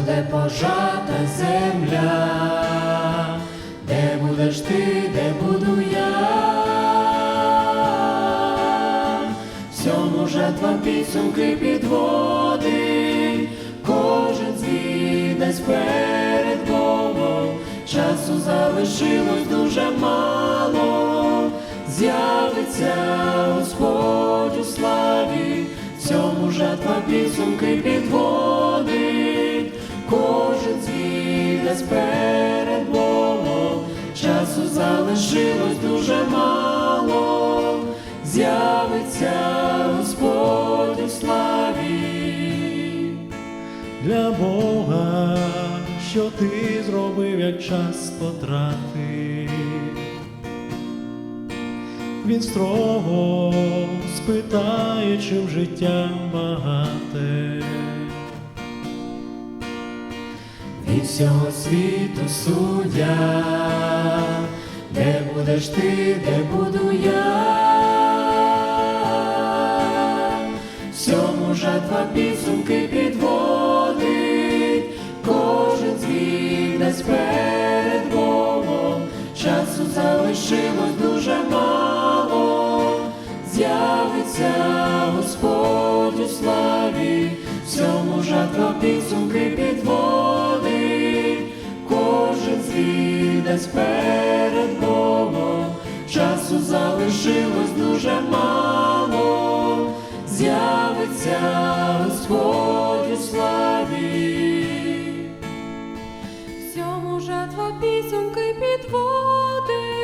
буде пожата земля, де будеш ти, де буду я, всьому жатва підсумки підводи, кожен звідець перед Богом, часу залишилось дуже мало, з'явиться Господь у славі, всьому жатва підсумки. Залишилось дуже мало, з'явиться Господь у славі. для Бога, що ти зробив, як час потратив. Він строго спитає, чим життя багате. Від всього світу суддя, де будеш ти, де буду я. Всьому жатва підсумки підводить, кожен звіт десь перед Богом, часу залишилось дуже мало, з'явиться Господь у славі, всьому жатва підсумки підводить, кожен звіт десь перед з'явиться Господь у славі. Всьому жатва підсумки підводить,